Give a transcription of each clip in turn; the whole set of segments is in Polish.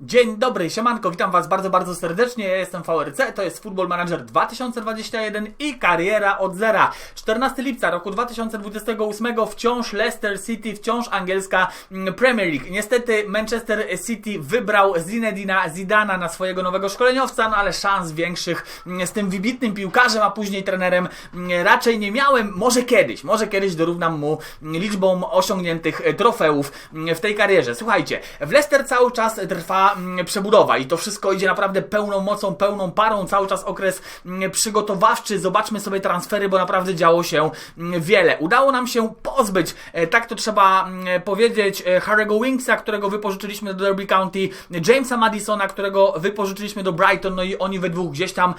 Dzień dobry, siemanko, witam Was bardzo, bardzo serdecznie. Ja jestem VRC, to jest Football Manager 2021 i kariera od zera. 14 lipca roku 2028 wciąż Leicester City, wciąż angielska mm, Premier League. Niestety Manchester City wybrał Zinedina Zidana na swojego nowego szkoleniowca, no ale szans większych mm, z tym wybitnym piłkarzem, a później trenerem mm, raczej nie miałem. Może kiedyś, może kiedyś dorównam mu liczbą osiągniętych trofeów w tej karierze. Słuchajcie, w Leicester cały czas trwa mm, przebudowa i to wszystko idzie naprawdę pełną mocą, pełną parą, cały czas okres mm, przygotowawczy. Zobaczmy sobie transfery, bo naprawdę działo się mm, wiele. Udało nam się pozbyć, e, tak to trzeba powiedzieć, e, Harry'ego Winksa, którego wypożyczyliśmy do Derby County, Jamesa Madisona, którego wypożyczyliśmy do Brighton, no i oni we dwóch gdzieś tam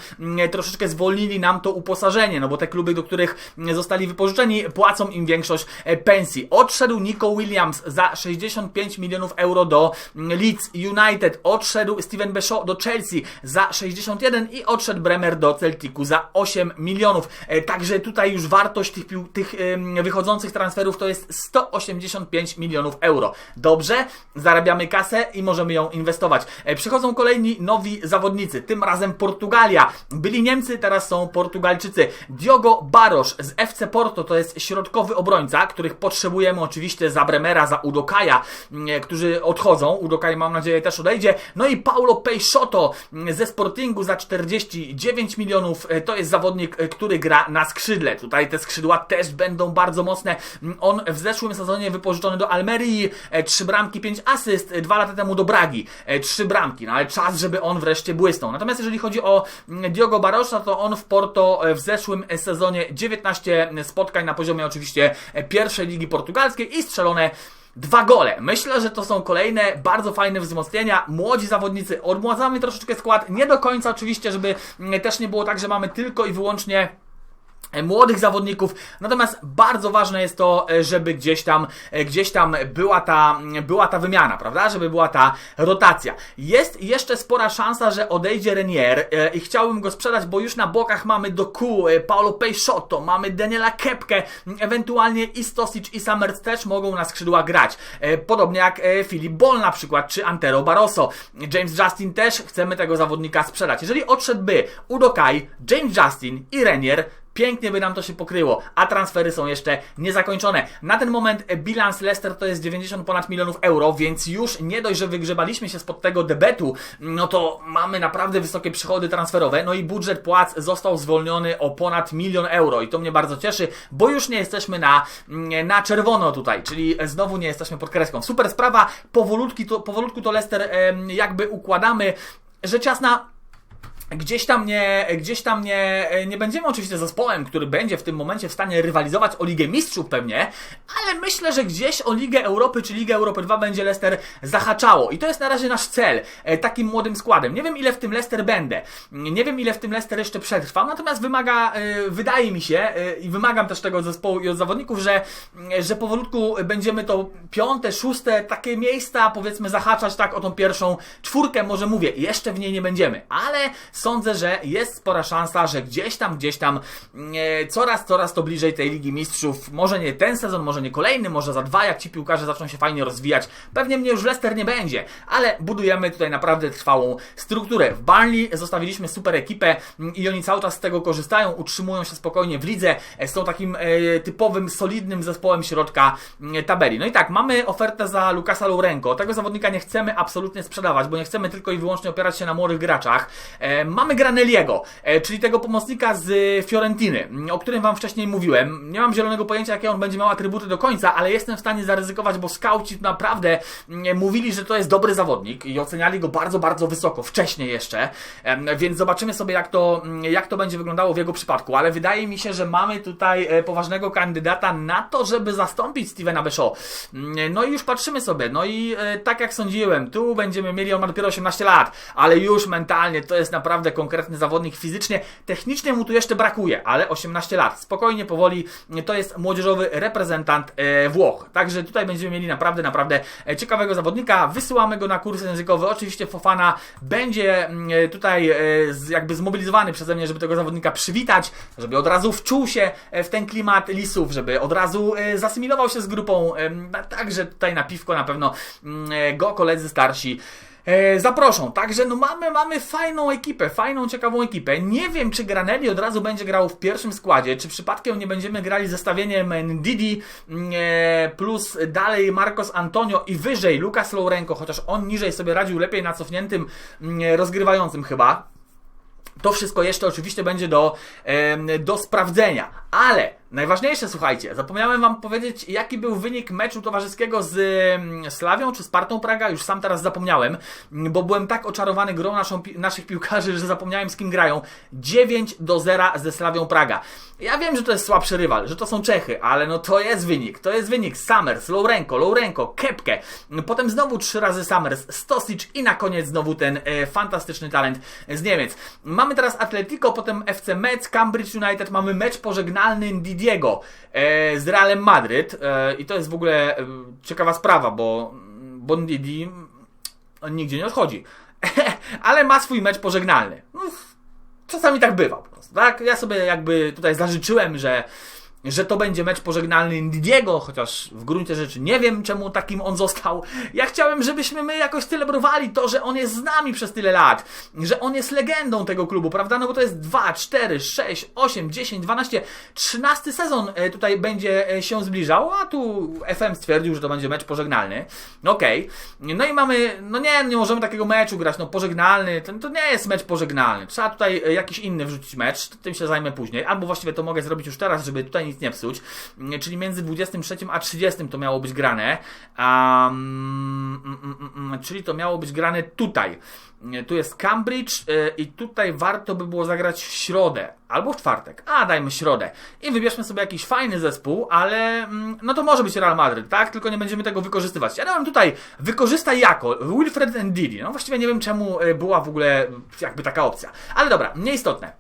troszeczkę zwolnili nam to uposażenie, no bo te kluby, do których zostali wypożyczeni, płacą im większość e, pensji. Odszedł Nico Williams za 65 milionów euro do Leeds United United, odszedł Steven Beshaw do Chelsea za 61 i odszedł Bremer do Celticu za 8 milionów. E, także tutaj już wartość tych, tych wychodzących transferów to jest 185 milionów euro. Dobrze, zarabiamy kasę i możemy ją inwestować. E, przychodzą kolejni nowi zawodnicy, tym razem Portugalia. Byli Niemcy, teraz są Portugalczycy. Diogo Barosz z FC Porto to jest środkowy obrońca, których potrzebujemy oczywiście za Bremera, za Udokaja, którzy odchodzą. Udokaj mam nadzieję też odejdzie No i Paulo Peixoto ze Sportingu za 49 milionów. E, to jest zawodnik, e, który gra na skrzydle. Tutaj te skrzydła też będą bardzo mocne. On w zeszłym sezonie wypożyczony do Almerii. E, trzy bramki, pięć asyst. Dwa lata temu do Bragi. Trzy bramki. No ale czas, żeby on wreszcie błysnął. Natomiast jeżeli chodzi o Diogo Barosza, to on w Porto w zeszłym sezonie 19 spotkań na poziomie oczywiście pierwszej ligi portugalskiej i strzelone Dwa gole. Myślę, że to są kolejne bardzo fajne wzmocnienia. Młodzi zawodnicy, odmładzamy troszeczkę skład. Nie do końca oczywiście, żeby mm, też nie było tak, że mamy tylko i wyłącznie młodych zawodników. Natomiast bardzo ważne jest to, e, żeby gdzieś tam, e, gdzieś tam była ta, była ta wymiana, prawda? Żeby była ta rotacja. Jest jeszcze spora szansa, że odejdzie Renier i chciałbym go sprzedać, bo już na bokach mamy Doku, Paulo Peixoto, mamy Daniela Kepkę, ewentualnie i Stosic i Summers też mogą na skrzydła grać. Podobnie jak Filip Bol na przykład, czy Antero Barroso. James Justin też chcemy tego zawodnika sprzedać. Jeżeli odszedłby Udokai, James Justin i Renier, Pięknie by nam to się pokryło, a transfery są jeszcze niezakończone. Na ten moment bilans Leicester to jest 90 ponad milionów euro, więc już nie dość, że wygrzebaliśmy się spod tego debetu, no to mamy naprawdę wysokie przychody transferowe, no i budżet płac został zwolniony o ponad milion euro i to mnie bardzo cieszy, bo już nie jesteśmy na, na czerwono tutaj, czyli znowu nie jesteśmy pod kreską. Super sprawa, powolutki to, powolutku to Leicester jakby układamy. Rzecz jasna, Gdzieś tam, nie, gdzieś tam nie, nie będziemy oczywiście zespołem, który będzie w tym momencie w stanie rywalizować o Ligę Mistrzów pewnie, ale myślę, że gdzieś o Ligę Europy czy Ligę Europy 2 będzie Leicester zahaczało. I to jest na razie nasz cel, e, takim młodym składem. Nie wiem ile w tym Leicester będę, nie wiem ile w tym Leicester jeszcze przetrwam, natomiast wymaga, e, wydaje mi się e, i wymagam też tego zespołu i od zawodników, że, że powolutku będziemy to piąte, szóste takie miejsca powiedzmy zahaczać tak o tą pierwszą czwórkę, może mówię, jeszcze w niej nie będziemy, ale sądzę, że jest spora szansa, że gdzieś tam, gdzieś tam e, coraz, coraz to bliżej tej Ligi Mistrzów. Może nie ten sezon, może nie kolejny, może za dwa, jak ci piłkarze zaczną się fajnie rozwijać. Pewnie mnie już Leicester nie będzie, ale budujemy tutaj naprawdę trwałą strukturę. W Barnley zostawiliśmy super ekipę i oni cały czas z tego korzystają, utrzymują się spokojnie w lidze, e, są takim e, typowym, solidnym zespołem środka e, tabeli. No i tak, mamy ofertę za Lukasa Lourenko. Tego zawodnika nie chcemy absolutnie sprzedawać, bo nie chcemy tylko i wyłącznie opierać się na młodych graczach. E, Mamy Granelliego, e, czyli tego pomocnika z Fiorentiny, o którym Wam wcześniej mówiłem. Nie mam zielonego pojęcia, jakie on będzie miał atrybuty do końca, ale jestem w stanie zaryzykować, bo skauci naprawdę mówili, że to jest dobry zawodnik i oceniali go bardzo, bardzo wysoko, wcześniej jeszcze, więc zobaczymy sobie, jak to, jak to będzie wyglądało w jego przypadku, ale wydaje mi się, że mamy tutaj e, poważnego kandydata na to, żeby zastąpić Stevena Beshaw. Mm, no i już patrzymy sobie, no i e, tak jak sądziłem, tu będziemy mieli, on ma dopiero 18 lat, ale już mentalnie to jest naprawdę naprawdę konkretny zawodnik fizycznie. Technicznie mu tu jeszcze brakuje, ale 18 lat. Spokojnie, powoli. To jest młodzieżowy reprezentant e, Włoch. Także tutaj będziemy mieli naprawdę, naprawdę e, ciekawego zawodnika. Wysyłamy go na kurs językowy. Oczywiście Fofana będzie mm, e, tutaj jakby zmobilizowany przeze mnie, żeby tego zawodnika przywitać, żeby od razu wczuł się w ten klimat lisów, żeby od razu zasymilował się z grupą. Także tutaj na piwko na pewno mm, go koledzy starsi zaproszą. Także no mamy, mamy fajną ekipę, fajną, ciekawą ekipę. Nie wiem, czy Granelli od razu będzie grał w pierwszym składzie, czy przypadkiem nie będziemy grali zestawieniem Didi mm, e, plus dalej Marcos Antonio i wyżej Lucas Lourenco, chociaż on niżej sobie radził lepiej na cofniętym mm, rozgrywającym chyba. To wszystko jeszcze oczywiście będzie do, do sprawdzenia, ale Najważniejsze, słuchajcie, zapomniałem wam powiedzieć, jaki był wynik meczu towarzyskiego z mm, Slawią czy Spartą Praga, już sam teraz zapomniałem, bo byłem tak oczarowany grą naszą, naszych piłkarzy, że zapomniałem z kim grają. 9 do 0 ze Slawią Praga. Ja wiem, że to jest słabszy rywal, że to są Czechy, ale no to jest wynik, to jest wynik. Summers, Lourenko, Lourenko, Kepkę, potem znowu trzy razy Summers, Stosic i na koniec znowu ten e, fantastyczny talent z Niemiec. Mamy teraz Atletico, potem FC Metz, Cambridge United, mamy mecz pożegnalny Didiego e, z Realem Madryt e, i to jest w ogóle e, ciekawa sprawa, bo, bo Didi on nigdzie nie odchodzi. Ale ma swój mecz pożegnalny. No, czasami tak bywa po prostu, tak? Ja sobie jakby tutaj zażyczyłem, że że to będzie mecz pożegnalny Ndiego, chociaż w gruncie rzeczy nie wiem, czemu takim on został. Ja chciałem, żebyśmy my jakoś celebrowali to, że on jest z nami przez tyle lat, że on jest legendą tego klubu, prawda? No bo to jest 2, 4, 6, 8, 10, 12, 13 sezon e, tutaj będzie e, się zbliżał, a tu FM stwierdził, że to będzie mecz pożegnalny. Okej. Okay. No i mamy, no nie, nie możemy takiego meczu grać, no pożegnalny, to, to nie jest mecz pożegnalny. Trzeba tutaj e, jakiś inny wrzucić mecz, tym się zajmę później, albo właściwie to mogę zrobić już teraz, żeby tutaj nic nie psuć. Czyli między 23 a 30 to miało być grane. Um, mm, mm, czyli to miało być grane tutaj. Tu jest Cambridge yy, i tutaj warto by było zagrać w środę albo w czwartek. A, dajmy środę. I wybierzmy sobie jakiś fajny zespół, ale mm, no to może być Real Madrid, tak? Tylko nie będziemy tego wykorzystywać. Ja dałem tutaj wykorzystaj jako Wilfred and Didi. No właściwie nie wiem czemu była w ogóle jakby taka opcja. Ale dobra, nieistotne.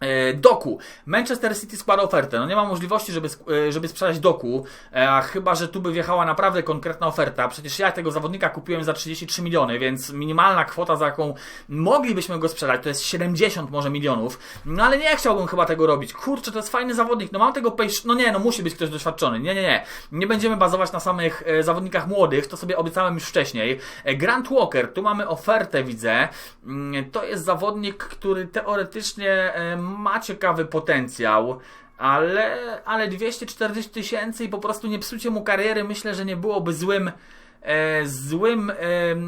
E, doku. Manchester City składa ofertę. No nie ma możliwości, żeby, e, żeby sprzedać Doku, e, chyba, że tu by wjechała naprawdę konkretna oferta. Przecież ja tego zawodnika kupiłem za 33 miliony, więc minimalna kwota, za jaką moglibyśmy go sprzedać, to jest 70 może milionów. No ale nie chciałbym chyba tego robić. Kurczę, to jest fajny zawodnik. No mam tego pejsz... No nie, no musi być ktoś doświadczony. Nie, nie, nie. Nie będziemy bazować na samych zawodnikach młodych, to sobie obiecałem już wcześniej. Grant Walker, tu mamy ofertę, widzę. Mm, to jest zawodnik, który teoretycznie ma ciekawy potencjał, ale, ale 240 tysięcy i po prostu nie psucie mu kariery myślę, że nie byłoby złym e, złym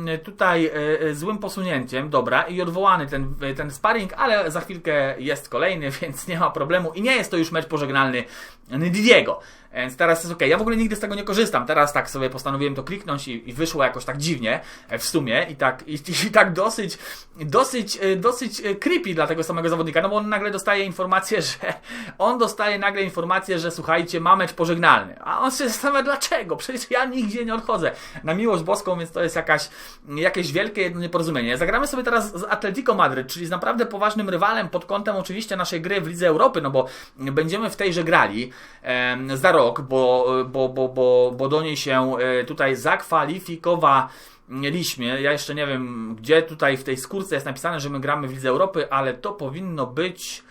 e, tutaj e, złym posunięciem, dobra, i odwołany ten, ten sparring, ale za chwilkę jest kolejny, więc nie ma problemu i nie jest to już mecz pożegnalny Didiego. Więc teraz jest ok. Ja w ogóle nigdy z tego nie korzystam. Teraz tak sobie postanowiłem to kliknąć i, i wyszło jakoś tak dziwnie e, w sumie i tak, i, i, tak dosyć, dosyć, e, dosyć e, creepy dla tego samego zawodnika, no bo on nagle dostaje informację, że on dostaje nagle informację, że słuchajcie, ma mecz pożegnalny. A on się zastanawia dlaczego? Przecież ja nigdzie nie odchodzę. Na miłość boską, więc to jest jakaś, jakieś wielkie jedno nieporozumienie. Zagramy sobie teraz z Atletico Madryt, czyli z naprawdę poważnym rywalem pod kątem oczywiście naszej gry w Lidze Europy, no bo będziemy w tejże grali. E, za rok, bo, bo, bo, bo, bo do niej się e, tutaj zakwalifikowaliśmy. Ja jeszcze nie wiem, gdzie tutaj w tej skórce jest napisane, że my gramy w Lidze Europy, ale to powinno być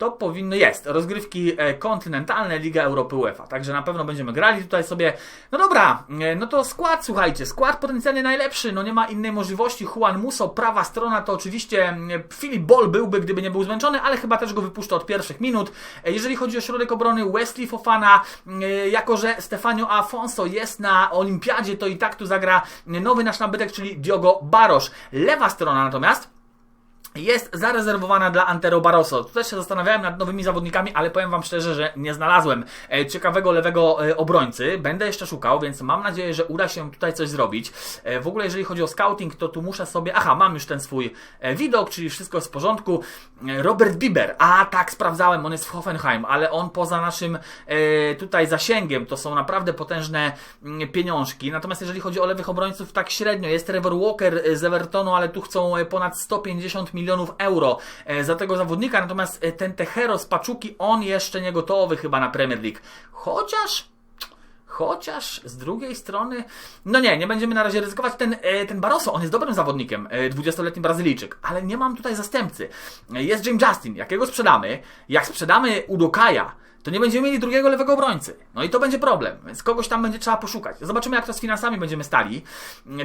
to powinno jest. Rozgrywki e, kontynentalne, Liga Europy UEFA. Także na pewno będziemy grali tutaj sobie. No dobra, e, no to skład, słuchajcie, skład potencjalnie najlepszy, no nie ma innej możliwości. Juan Muso, prawa strona to oczywiście Filip Ball byłby, gdyby nie był zmęczony, ale chyba też go wypuszcza od pierwszych minut. E, jeżeli chodzi o środek obrony, Wesley Fofana, jako że Stefanio Afonso jest na olimpiadzie, to i tak tu zagra nowy nasz nabytek, czyli Diogo Barosz. Lewa strona natomiast jest zarezerwowana dla Antero Barroso. Tu też się zastanawiałem nad nowymi zawodnikami, ale powiem Wam szczerze, że nie znalazłem e, ciekawego lewego e, obrońcy. Będę jeszcze szukał, więc mam nadzieję, że uda się tutaj coś zrobić. E, w ogóle jeżeli chodzi o scouting, to tu muszę sobie... Aha, mam już ten swój widok, czyli wszystko jest w porządku. Robert Bieber. A tak, sprawdzałem, on jest w Hoffenheim, ale on poza naszym tutaj zasięgiem, to są naprawdę potężne mm, pieniążki. Natomiast jeżeli chodzi o lewych obrońców, tak średnio. Jest Trevor Walker z Evertonu, ale tu chcą ponad 150 milionów milionów euro e, za tego zawodnika, natomiast e, ten Techero z Paczuki, on jeszcze nie gotowy chyba na Premier League. Chociaż Chociaż z drugiej strony, no nie, nie będziemy na razie ryzykować. Ten, e, ten Barroso, on jest dobrym zawodnikiem, 20-letni Brazylijczyk, ale nie mam tutaj zastępcy. Jest James Justin, jakiego sprzedamy. Jak sprzedamy Udokaja, to nie będziemy mieli drugiego lewego obrońcy. No i to będzie problem, więc kogoś tam będzie trzeba poszukać. Zobaczymy, jak to z finansami będziemy stali.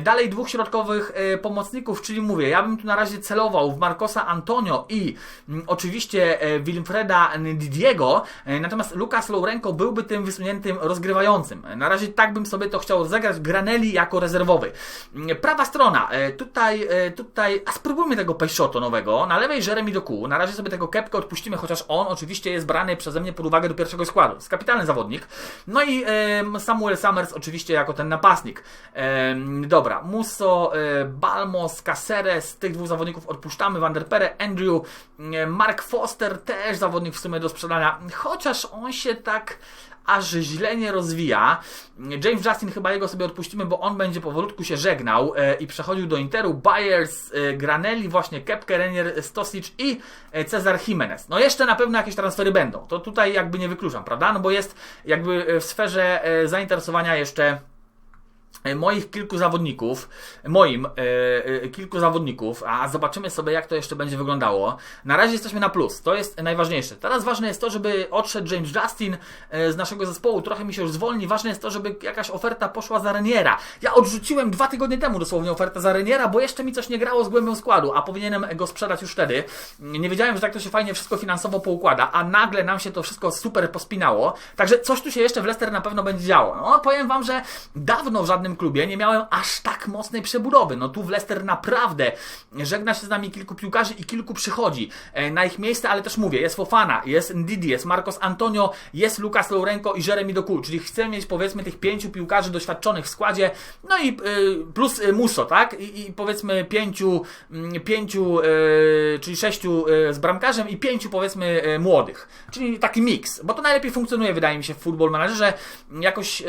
Dalej dwóch środkowych e, pomocników, czyli mówię, ja bym tu na razie celował w Marcosa Antonio i mm, oczywiście e, Wilfreda Didiego, e, natomiast Lukas Lourenko byłby tym wysuniętym rozgrywającym. Na razie tak bym sobie to chciał zagrać Granelli jako rezerwowy. Mm, prawa strona, tutaj, tutaj, a spróbujmy tego Peixoto nowego, na lewej Jeremy Doku, na razie sobie tego kepkę odpuścimy, chociaż on oczywiście jest brany przeze mnie pod uwagę do pierwszego składu. Jest kapitalny zawodnik. No i e, Samuel Summers oczywiście jako ten napastnik. E, dobra, Musso, e, Balmos, Caceres, tych dwóch zawodników odpuszczamy. Van der Pere, Andrew, Mark Foster też zawodnik w sumie do sprzedania. Chociaż on się tak aż źle nie rozwija. James Justin chyba jego sobie odpuścimy, bo on będzie powolutku się żegnał e, i przechodził do Interu. Byers, e, Granelli, właśnie Kepke, Renier, Stosic i e, Cezar Jimenez. No jeszcze na pewno jakieś transfery będą. To tutaj jakby nie wykluczam, prawda? No bo jest jakby w sferze zainteresowania jeszcze moich kilku zawodników, moim e, e, kilku zawodników, a zobaczymy sobie, jak to jeszcze będzie wyglądało. Na razie jesteśmy na plus, to jest najważniejsze. Teraz ważne jest to, żeby odszedł James Justin e, z naszego zespołu, trochę mi się już zwolni. Ważne jest to, żeby jakaś oferta poszła za Reniera. Ja odrzuciłem dwa tygodnie temu dosłownie ofertę za Reniera, bo jeszcze mi coś nie grało z głębią składu, a powinienem go sprzedać już wtedy. Nie wiedziałem, że tak to się fajnie wszystko finansowo poukłada, a nagle nam się to wszystko super pospinało. Także coś tu się jeszcze w Leicester na pewno będzie działo. No, powiem Wam, że dawno w żadnym klubie nie miałem aż tak mocnej przebudowy. No tu w Leicester naprawdę żegna się z nami kilku piłkarzy i kilku przychodzi e, na ich miejsce, ale też mówię, jest Fofana, jest Ndidi, jest Marcos Antonio, jest Lucas Lourenco i Jeremy Doku, czyli chcę mieć powiedzmy tych pięciu piłkarzy doświadczonych w składzie, no i y, plus y, Musso, tak? I, I, powiedzmy pięciu, mm, pięciu czyli sześciu z bramkarzem i pięciu powiedzmy młodych, czyli taki miks, bo to najlepiej funkcjonuje wydaje mi się w Football Managerze, jakoś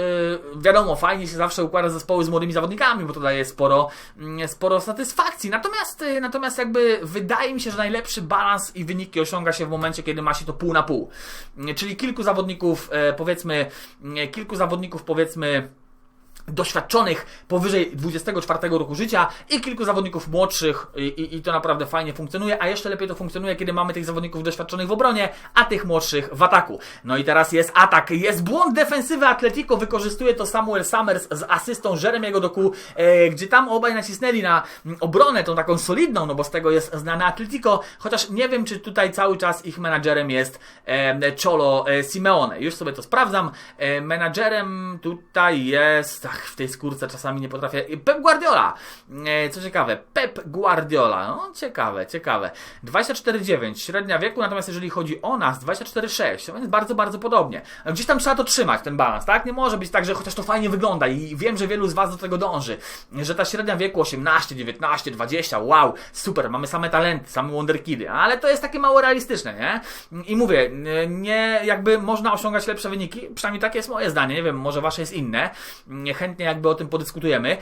wiadomo, fajnie się zawsze układa zespoły z młodymi zawodnikami, bo to daje sporo, mm, sporo satysfakcji. Natomiast, y, natomiast jakby wydaje mi się, że najlepszy balans i wyniki osiąga się w momencie, kiedy ma się to pół na pół. Czyli kilku zawodników, e, powiedzmy, mm, kilku zawodników, powiedzmy, doświadczonych powyżej 24 roku życia i kilku zawodników młodszych i, i, i, to naprawdę fajnie funkcjonuje, a jeszcze lepiej to funkcjonuje, kiedy mamy tych zawodników doświadczonych w obronie, a tych młodszych w ataku. No i teraz jest atak, jest błąd defensywy Atletico, wykorzystuje to Samuel Summers z asystą Jeremiego Doku, e, gdzie tam obaj nacisnęli na obronę, tą taką solidną, no bo z tego jest znane Atletico, chociaż nie wiem, czy tutaj cały czas ich menadżerem jest e, Cholo e, Simeone. Już sobie to sprawdzam. E, menadżerem tutaj jest ach, w tej skórce czasami nie potrafię. Pep Guardiola! E, co ciekawe, Pep Guardiola. No, ciekawe, ciekawe. 24,9 średnia wieku, natomiast jeżeli chodzi o nas, 24,6. To jest bardzo, bardzo podobnie. Gdzieś tam trzeba to trzymać, ten balans, tak? Nie może być tak, że chociaż to fajnie wygląda i wiem, że wielu z Was do tego dąży, że ta średnia wieku 18, 19, 20, wow, super, mamy same talenty, same wonderkidy, ale to jest takie mało realistyczne, nie? I mówię, nie, jakby można osiągać lepsze wyniki, przynajmniej takie jest moje zdanie, nie wiem, może Wasze jest inne. Jakby o tym podyskutujemy.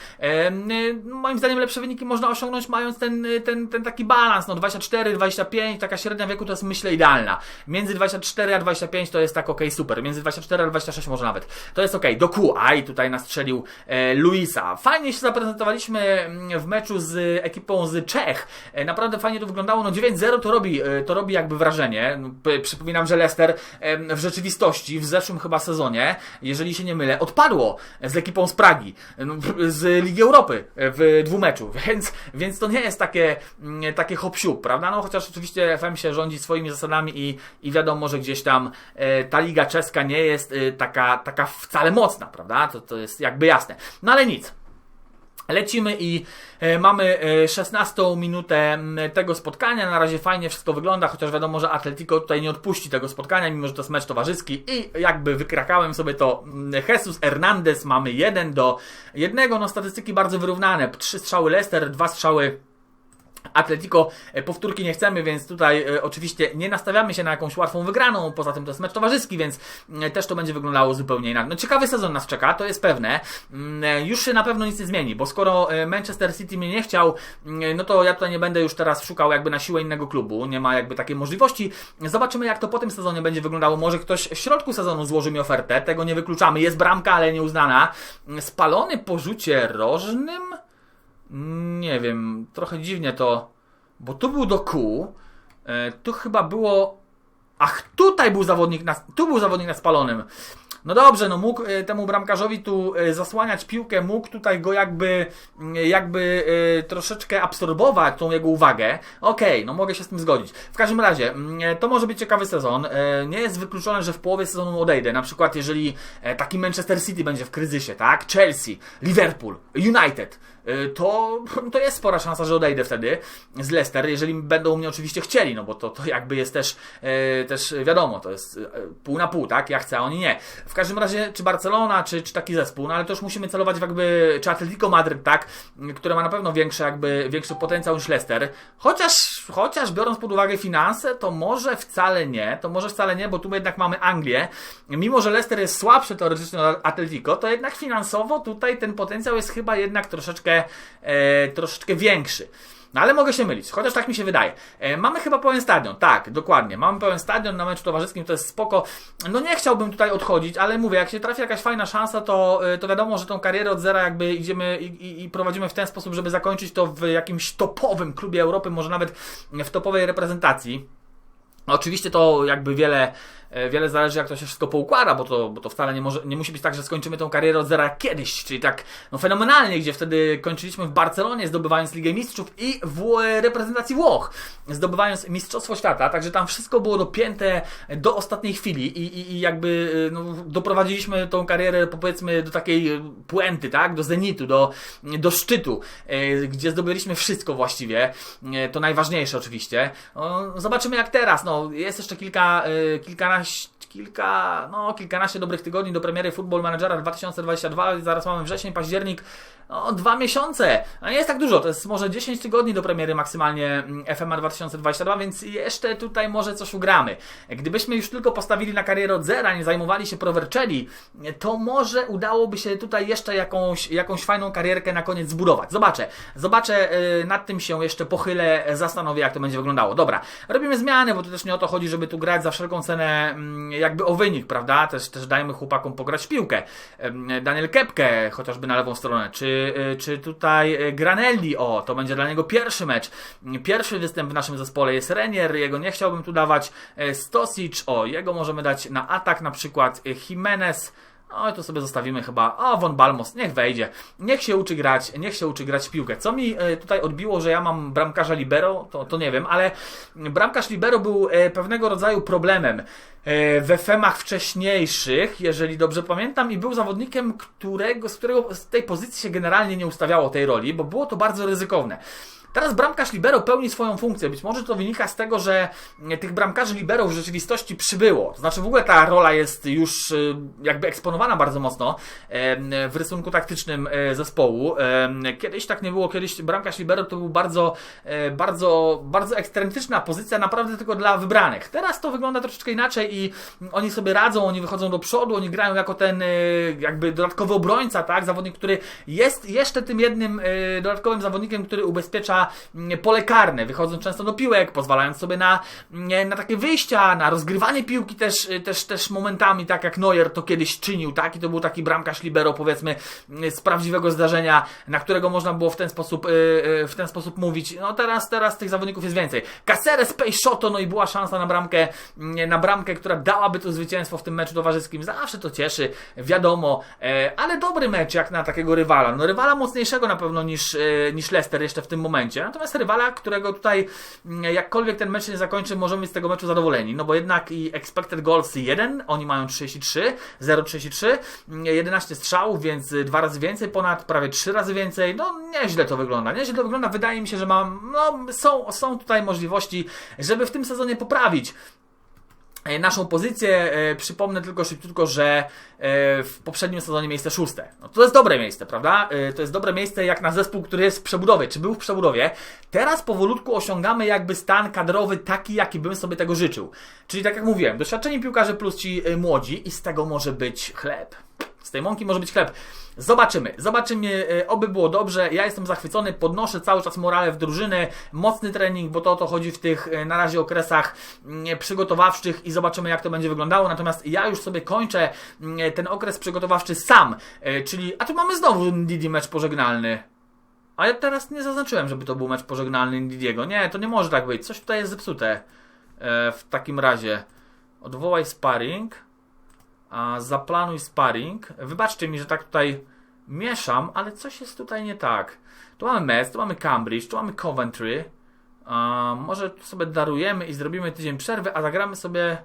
Moim zdaniem lepsze wyniki można osiągnąć mając ten, ten, ten taki balans, no 24, 25, taka średnia wieku to jest myślę idealna. Między 24 a 25 to jest tak ok, super. Między 24 a 26 może nawet. To jest ok. Do Q, aj tutaj nastrzelił e, Luisa. Fajnie się zaprezentowaliśmy mm, w meczu z ekipą z Czech. E, naprawdę fajnie to wyglądało. No 9-0 to robi, e, to robi jakby wrażenie. No, przypominam, że Leicester w rzeczywistości w zeszłym chyba sezonie, jeżeli się nie mylę, odpadło z ekipą z Pragi, no, z Ligi Europy w dwumeczu, więc, więc to nie jest takie, mm, takie hop prawda? No chociaż oczywiście FM się rządzi swoimi zasadami i, i wiadomo, że gdzieś tam e, ta Liga Czeska nie jest e, taka, taka wcale mocna, prawda? To, to jest jakby jasne. No ale nic. Lecimy i e, mamy 16 e, minutę tego spotkania. Na razie fajnie wszystko wygląda, chociaż wiadomo, że Atletico tutaj nie odpuści tego spotkania, mimo że to jest mecz towarzyski. I jakby wykrakałem sobie to Jesus Hernandez. Mamy 1 do 1. No statystyki bardzo wyrównane. Trzy strzały Leicester, dwa strzały Atletico e, powtórki nie chcemy, więc tutaj e, oczywiście nie nastawiamy się na jakąś łatwą wygraną. Poza tym to jest mecz towarzyski, więc e, też to będzie wyglądało zupełnie inaczej. No ciekawy sezon nas czeka, to jest pewne. Mm, już się na pewno nic nie zmieni, bo skoro Manchester City mnie nie chciał, mm, no to ja tutaj nie będę już teraz szukał jakby na siłę innego klubu. Nie ma jakby takiej możliwości. Zobaczymy jak to po tym sezonie będzie wyglądało. Może ktoś w środku sezonu złoży mi ofertę, tego nie wykluczamy. Jest bramka, ale nieuznana. Spalony po rzucie rożnym? Nie wiem, trochę dziwnie to, bo tu był do kół, e, tu chyba było Ach, tutaj był zawodnik na, tu był zawodnik na spalonym. No dobrze, no mógł e, temu bramkarzowi tu e, zasłaniać piłkę, mógł tutaj go jakby, jakby troszeczkę absorbować tą jego uwagę. Okej, okay, no mogę się z tym zgodzić. W każdym razie, to może być ciekawy sezon. Nie jest wykluczone, że w połowie sezonu odejdę. Na przykład, jeżeli taki Manchester City będzie w kryzysie, tak? Chelsea, Liverpool, United to, to jest spora szansa, że odejdę wtedy z Leicester, jeżeli będą mnie oczywiście chcieli, no bo to, to jakby jest też, e, też wiadomo, to jest e, pół na pół, tak? Ja chcę, a oni nie. W każdym razie, czy Barcelona, czy, czy taki zespół, no ale to już musimy celować w jakby, czy Atletico Madryt, tak? Które ma na pewno większy, jakby, większy potencjał niż Leicester. Chociaż, chociaż biorąc pod uwagę finanse, to może wcale nie, to może wcale nie, bo tu jednak mamy Anglię. Mimo, że Leicester jest słabszy teoretycznie od Atletico, to jednak finansowo tutaj ten potencjał jest chyba jednak troszeczkę e, troszeczkę większy. No ale mogę się mylić, chociaż tak mi się wydaje. E, mamy chyba pełen stadion, tak, dokładnie. Mamy pełen stadion na meczu towarzyskim, to jest spoko. No nie chciałbym tutaj odchodzić, ale mówię, jak się trafi jakaś fajna szansa, to, e, to wiadomo, że tą karierę od zera jakby idziemy i, i, i prowadzimy w ten sposób, żeby zakończyć to w jakimś topowym klubie Europy, może nawet w topowej reprezentacji. Oczywiście to jakby wiele E, wiele zależy, jak to się wszystko poukłada, bo to, bo to wcale nie, może, nie musi być tak, że skończymy tą karierę od zera kiedyś, czyli tak no, fenomenalnie, gdzie wtedy kończyliśmy w Barcelonie, zdobywając Ligę Mistrzów i w reprezentacji Włoch, zdobywając Mistrzostwo Świata, także tam wszystko było dopięte do ostatniej chwili i, i, i jakby e, no, doprowadziliśmy tą karierę, powiedzmy, do takiej puenty, tak, do zenitu, do, do szczytu, e, gdzie zdobyliśmy wszystko właściwie, to najważniejsze oczywiście. No, zobaczymy jak teraz, no, jest jeszcze kilka, kilkanaście kilka, no, kilkanaście dobrych tygodni do premiery Football Managera 2022. Zaraz mamy wrzesień, październik, no, dwa miesiące. No, nie jest tak dużo, to jest może 10 tygodni do premiery maksymalnie mm, FMA 2022, więc jeszcze tutaj może coś ugramy. Gdybyśmy już tylko postawili na karierę od zera, nie zajmowali się prowerczeli, to może udałoby się tutaj jeszcze jakąś, jakąś fajną karierkę na koniec zbudować. Zobaczę, zobaczę, yy, nad tym się jeszcze pochylę, zastanowię jak to będzie wyglądało. Dobra, robimy zmiany, bo to też nie o to chodzi, żeby tu grać za wszelką cenę yy, jakby o wynik, prawda? Też, też dajmy chłopakom pograć w piłkę. Daniel Kepkę chociażby na lewą stronę, czy Y, czy, tutaj y, Granelli, o, to będzie dla niego pierwszy mecz, pierwszy występ w naszym zespole jest Renier, jego nie chciałbym tu dawać, y, Stosic, o, jego możemy dać na atak, na przykład Jimenez, no to sobie zostawimy chyba. O, Von Balmos, niech wejdzie. Niech się uczy grać, niech się uczy grać w piłkę. Co mi tutaj odbiło, że ja mam bramkarza libero, to, to nie wiem, ale bramkarz libero był pewnego rodzaju problemem. E, we femach wcześniejszych, jeżeli dobrze pamiętam, i był zawodnikiem, którego, z którego z tej pozycji się generalnie nie ustawiało tej roli, bo było to bardzo ryzykowne. Teraz bramkarz libero pełni swoją funkcję. Być może to wynika z tego, że tych bramkarzy libero w rzeczywistości przybyło. To znaczy w ogóle ta rola jest już y, jakby eksponowana bardzo mocno w rysunku taktycznym e, zespołu. Kiedyś tak nie było, kiedyś bramkarz libero to był bardzo, e, bardzo, bardzo ekstremistyczna pozycja, naprawdę tylko dla wybranych. Teraz to wygląda troszeczkę inaczej i oni sobie radzą, oni wychodzą do przodu, oni grają jako ten e, jakby dodatkowy obrońca, tak? Zawodnik, który jest jeszcze tym jednym dodatkowym zawodnikiem, który ubezpiecza Pole karne, wychodząc często do piłek, pozwalając sobie na, na takie wyjścia, na rozgrywanie piłki też, y, też, też momentami, tak jak Neuer to kiedyś czynił, tak? I to był taki bramkarz libero, powiedzmy, mm, z prawdziwego zdarzenia, na którego można było w ten sposób, y, y, w ten sposób mówić. No teraz, teraz tych zawodników jest więcej. Caceres, Peixoto, no i była szansa na bramkę, na bramkę, która dałaby to zwycięstwo w tym meczu towarzyskim. Zawsze to cieszy, wiadomo, e, ale dobry mecz jak na takiego rywala. No rywala mocniejszego na pewno niż, niż Leicester jeszcze w tym momencie momencie. Natomiast rywala, którego tutaj mm, jakkolwiek ten mecz nie zakończy, możemy być z tego meczu zadowoleni. No bo jednak i expected goals 1, oni mają 33, 0,33, 11 strzałów, więc dwa razy więcej, ponad prawie 3 razy więcej. No nieźle to wygląda. Nieźle to wygląda. Wydaje mi się, że mam, no są, są tutaj możliwości, żeby w tym sezonie poprawić naszą pozycję. E, przypomnę tylko szybciutko, że e, w poprzednim sezonie miejsce szóste. No to jest dobre miejsce, prawda? To jest dobre miejsce jak na zespół, który jest w przebudowie, czy był w przebudowie. Teraz powolutku osiągamy jakby stan kadrowy taki, jaki bym sobie tego życzył. Czyli tak jak mówiłem, doświadczeni piłkarze plus ci młodzi i z tego może być chleb. Z tej mąki może być chleb. Zobaczymy, zobaczymy, e, oby było dobrze. Ja jestem zachwycony, podnoszę cały czas morale w drużyny, mocny trening, bo to o to chodzi w tych e, na razie okresach mm, przygotowawczych i zobaczymy jak to będzie wyglądało. Natomiast ja już sobie kończę mm, ten okres przygotowawczy sam, e, czyli, a tu mamy znowu Didi mecz pożegnalny. A ja teraz nie zaznaczyłem, żeby to był mecz pożegnalny Didiego. Nie, to nie może tak być. Coś tutaj jest zepsute. W takim razie. Odwołaj sparring. Zaplanuj sparring. Wybaczcie mi, że tak tutaj mieszam, ale coś jest tutaj nie tak. Tu mamy Metz, tu mamy Cambridge, tu mamy Coventry. A, może sobie darujemy i zrobimy tydzień przerwy, a zagramy sobie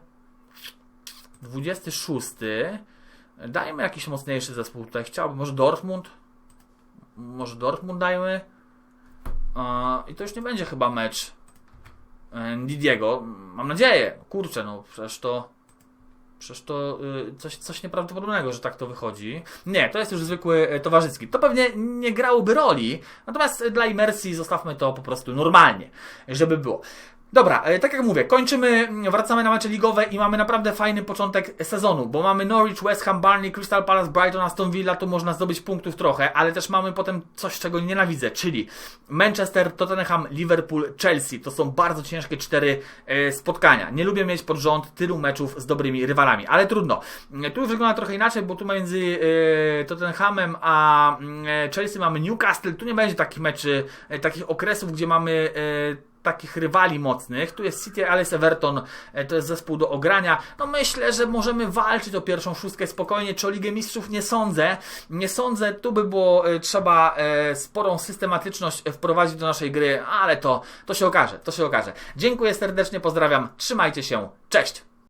26. Dajmy jakiś mocniejszy zespół tutaj. Chciałbym, może Dortmund? Może Dortmund dajmy? A, I to już nie będzie chyba mecz e, Didiego. Mam nadzieję. Kurczę, no przecież to. Przecież to y, coś, coś nieprawdopodobnego, że tak to wychodzi. Nie, to jest już zwykły y, towarzyski. To pewnie nie grałoby roli, natomiast dla imersji zostawmy to po prostu normalnie, żeby było. Dobra, e, tak jak mówię, kończymy, wracamy na mecze ligowe i mamy naprawdę fajny początek sezonu, bo mamy Norwich, West Ham, Barney, Crystal Palace, Brighton, Aston Villa, tu można zdobyć punktów trochę, ale też mamy potem coś, czego nienawidzę, czyli Manchester, Tottenham, Liverpool, Chelsea. To są bardzo ciężkie cztery e, spotkania. Nie lubię mieć pod rząd tylu meczów z dobrymi rywalami, ale trudno. Tu już wygląda trochę inaczej, bo tu między e, Tottenhamem a Chelsea mamy Newcastle, tu nie będzie takich meczy, takich okresów, gdzie mamy takich rywali mocnych. Tu jest City, ale jest Everton, e, to jest zespół do ogrania. No myślę, że możemy walczyć o pierwszą szóstkę spokojnie, czy o Ligę Mistrzów nie sądzę. Nie sądzę, tu by było e, trzeba e, sporą systematyczność wprowadzić do naszej gry, ale to, to się okaże, to się okaże. Dziękuję serdecznie, pozdrawiam, trzymajcie się, cześć!